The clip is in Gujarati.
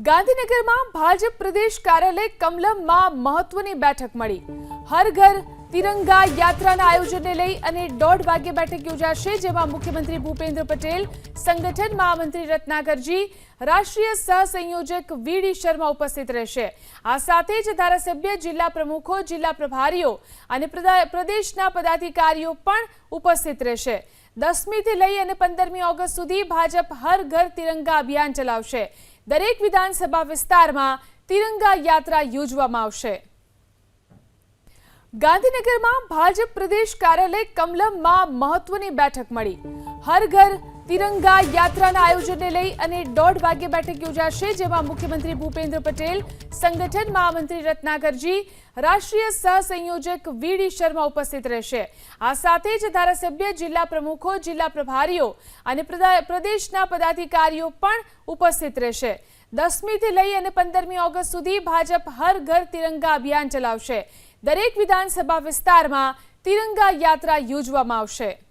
ગાંધીનગરમાં ભાજપ પ્રદેશ કાર્યાલય કમલમમાં મહત્વની બેઠક મળી. હર ઘર તિરંગા યાત્રાના આયોજનને લઈ અને દોઢ વાગ્યે બેઠક યોજાશે, જેમાં મુખ્યમંત્રી ભૂપેન્દ્ર પટેલ, સંગઠન મહામંત્રી રત્નાકરજી, રાષ્ટ્રીય સહસંયોજક વીડી શર્મા ઉપસ્થિત રહેશે. આ સાથે જ ધારાસભ્ય, જિલ્લા પ્રમુખો, જિલ્લા પ્રભારીઓ અને પ્રદા- પ્રદેશના પદાધિકારીઓ પણ ઉપસ્થિત રહેશે. દસમીથી લઈ અને પંદરમી ઓગસ્ટ સુધી ભાજપ હર ઘર તિરંગા અભિયાન ચલાવશે. દરેક વિધાનસભા વિસ્તારમાં તિરંગા યાત્રા યોજવામાં આવશે. ગાંધીનગરમાં ભાજપ પ્રદેશ કાર્યાલય કમલમમાં મહત્વની બેઠક મળી. હર ઘર તિરંગા યાત્રાના આયોજનને લઈ અને દોઢ વાગ્યે બેઠક યોજાશે, જેમાં મુખ્યમંત્રી ભૂપેન્દ્ર પટેલ, સંગઠન મહામંત્રી રત્નાકરજી, રાષ્ટ્રીય સહસંયોજક વીડી શર્મા ઉપસ્થિત રહેશે. આ સાથે જ ધારાસભ્ય, જિલ્લા પ્રમુખો, જિલ્લા પ્રભારીઓ અને પ્રદા- પ્રદેશના પદાધિકારીઓ પણ ઉપસ્થિત રહેશે. દસમીથી લઈ અને પંદરમી ઓગસ્ટ સુધી ભાજપ હર ઘર તિરંગા અભિયાન ચલાવશે. દરેક વિધાનસભા વિસ્તારમાં તિરંગા યાત્રા યોજવામાં આવશે.